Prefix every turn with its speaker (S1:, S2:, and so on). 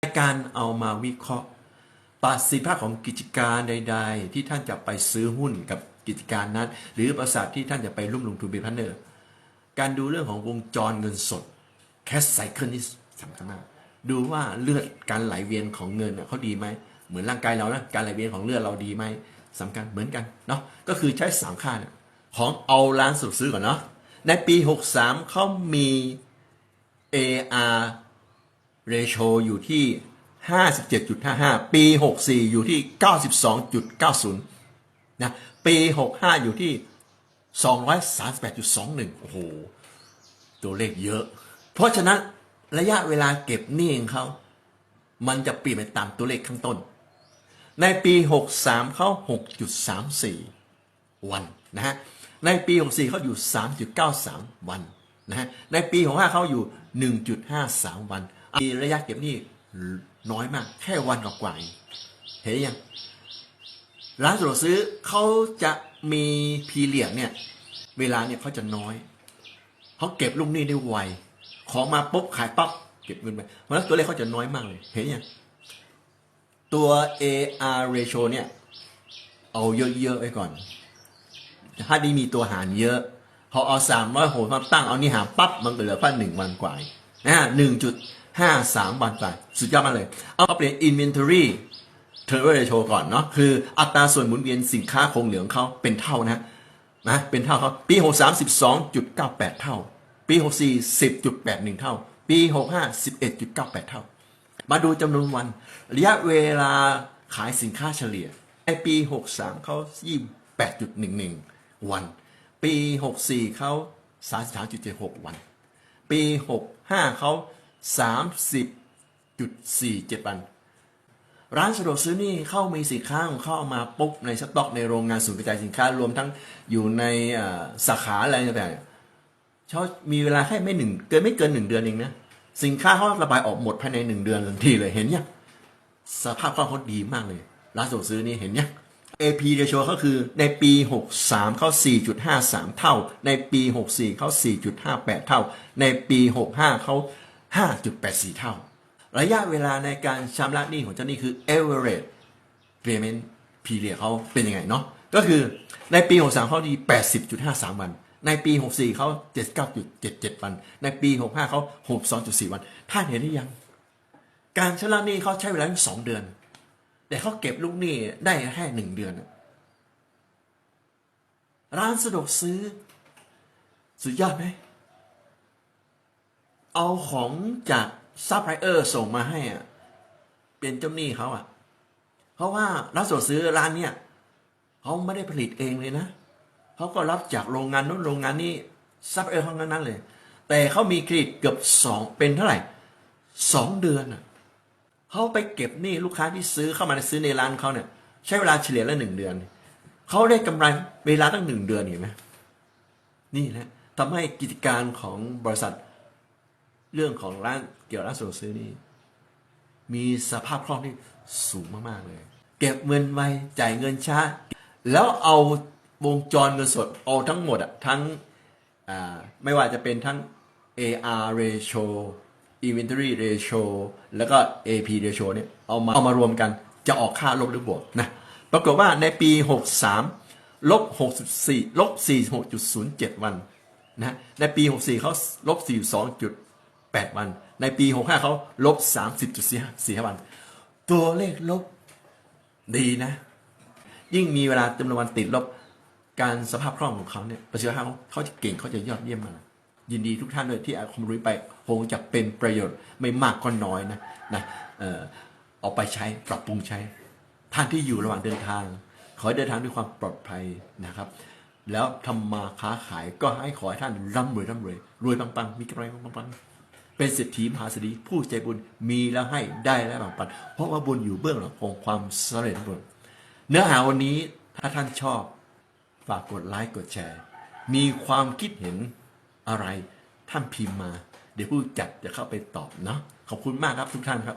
S1: ในการเอามาวิเคราะห์ประสิทธิภาพของกิจการใด ๆ ที่ท่านจะไปซื้อหุ้นกับกิจการนั้น หรือบริษัทที่ท่านจะไปร่วมลงทุนเป็นพันเนอร์การดูเรื่องของวงจรเงินสด cash cycle นี่สำคัญมากดูว่าเลือดการไหลเวียนของเงินน่ะเขาดีไหมเหมือนร่างกายเรานะการไหลเวียนของเลือดเราดีไหมสำคัญเหมือนกันเนาะก็คือใช้สามค่าเนี่ยของเอาร้านสะดวกซื้อก่อนเนาะในปี 63เขามี AR ratio อยู่ที่ 57.55 ปี 64 อยู่ที่ 92.90 นะ ปี 65 อยู่ที่ 238.21 โอ้โห ตัวเลขเยอะ เพราะฉะนั้นระยะเวลาเก็บหนี้ของเขา มันจะเปลี่ยนไปตามตัวเลขข้างต้น ในปี 63 เขา 6.34 วันนะฮะ ในปี 64 เขาอยู่ 3.93 วันนะฮะ ในปี 65 เขาอยู่ 1.53 วัน มีระยะเก็บนี้น้อยมาก แค่วันกว่าเองเห็นยังร้านสะดวกซื้อเขาจะมีพีเรียดเนี่ย เวลาเนี่ยเขาจะน้อยเขาเก็บลูกหนี้ได้ไวของมาปุ๊บขายปั๊บเก็บเงินไปเพราะนั้นตัวเลขเขาจะน้อยมากเลย เห็นยังตัว AR ratio เนี่ย เอาเยอะๆไว้ก่อน ถ้าดีมีตัวหารเยอะ พอเอาสามร้อยหกมาตั้งเอานี่หารปั๊บมันก็เหลือแค่หนึ่งวันกว่าองนะหนึ่งจุด ห้าสามวันกว่าสุดยอดมากเลย เอาเปลี่ยน inventory turnover ratio ก่อนเนาะคืออัตราส่วนหมุนเวียนสินค้าคงเหลืองเขาเป็นเท่านะนะเป็นเท่าเขาปี 63 12.98 เท่า ปี 64 10.81 เท่า ปี 65 11.98 เท่า มาดูจำนวนวัน ระยะเวลาขายสินค้าเฉลี่ยในปี 63 เขา 28.11 วัน ปี 64 เขา 33.76 วัน ปี 65 เขา 30.47 วัน ร้านสะดวกซื้อนี่เข้ามีสินค้าของเข้าเอามาปุ๊บในสต็อกในโรงงานศูนย์กระจายสินค้ารวมทั้งอยู่ในสาขาอะไรต่างๆเขามีเวลาแค่ไม่หนึ่งเกินไม่เกินหนึ่งเดือนเองนะสินค้าเขาระบายออกหมดภายในหนึ่งเดือนทันทีเลยเห็นยังสภาพคล่องเขาดีมากเลย ร้านสะดวกซื้อนี่เห็นยัง AP ratio ก็คือในปี 63 เขา4.53 เท่า ในปี 64 เขา4.58 เท่า ในปี 65 เขา 5.84 เท่า ระยะเวลาในการชำระหนี้ของเจ้าหนี้คือ average payment period เขาเป็นยังไงเนาะก็คือในปี 63เขาดี 80.53 วัน ในปี 64เขา79.77 วัน ในปี 65เขา62.4 วันท่านเห็นหรือยัง การชำระหนี้เขาใช้เวลาสองเดือน แต่เขาเก็บลูกหนี้ได้แค่หนึ่งเดือน ร้านสะดวกซื้อ สุดยอดไหม เอาของจากซัพพลายเออร์ส่งมาให้อะเป็นเจ้าหนี้เขาอะ เพราะว่าร้านสะดวกซื้อร้านเนี่ยเขาไม่ได้ผลิตเองเลยนะเขาก็รับจากโรงงานนู้นโรงงานนี้ซัพพลายเออร์ทั้งนั้นเลย แต่เขามีเครดิตเกือบสองเป็นเท่าไหร่สองเดือนอะเขาไปเก็บหนี้ลูกค้าที่ซื้อเข้ามาซื้อในร้านเขาเนี่ย ใช้เวลาเฉลี่ยละหนึ่งเดือนเขาได้กำไรเวลาตั้งหนึ่งเดือนเห็นไหมนี่แหละทำให้กิจการของบริษัท เรื่องของร้านเกี่ยวกับร้านสะดวกซื้อนี่มีสภาพคล่องที่สูงมากๆเลย เก็บเงินไวจ่ายเงินช้า แล้วเอาวงจรเงินสดเอาทั้งหมดอะทั้งไม่ว่าจะเป็นทั้ง AR ratio inventory ratio แล้วก็ AP ratio เนี่ยเอามาเอามารวมกันจะออกค่าลบหรือบวกนะปรากฏว่าในปี 63ลบ64ลบ46.07 วันนะในปี 64เขาลบ 8 วัน ในปี 65เขาลบ 30.45วัน ตัวเลขลบดีนะ ยิ่งมีเวลาจำนวนวันติดลบการสภาพคล่องของเขาเนี่ยประสิทธิภาพเขาเขาจะเก่งเขาจะยอดเยี่ยมมากยินดีทุกท่านด้วยที่อาความรู้ไปคงจะเป็นประโยชน์ไม่มากก็น้อยนะนะเออเอาไปใช้ปรับปรุงใช้ ท่านที่อยู่ระหว่างเดินทาง ขอให้เดินทางด้วยความปลอดภัยนะครับ แล้วทำมาค้าขายก็ให้ขอให้ท่านร่ำรวยร่ำรวยรวยปังๆมีกำไรปังๆ เป็นเศรษฐีมหาเศรษฐีผู้ใจบุญมีแล้วให้ได้แล้วแบ่งปัน เพราะว่าบุญอยู่เบื้องหลังของความสำเร็จบุญเนื้อหาวันนี้ถ้าท่านชอบฝากกดไลค์กดแชร์ มีความคิดเห็นอะไรท่านพิมพ์มา เดี๋ยวผู้จัดจะเข้าไปตอบเนาะขอบคุณมากครับทุกท่านครับ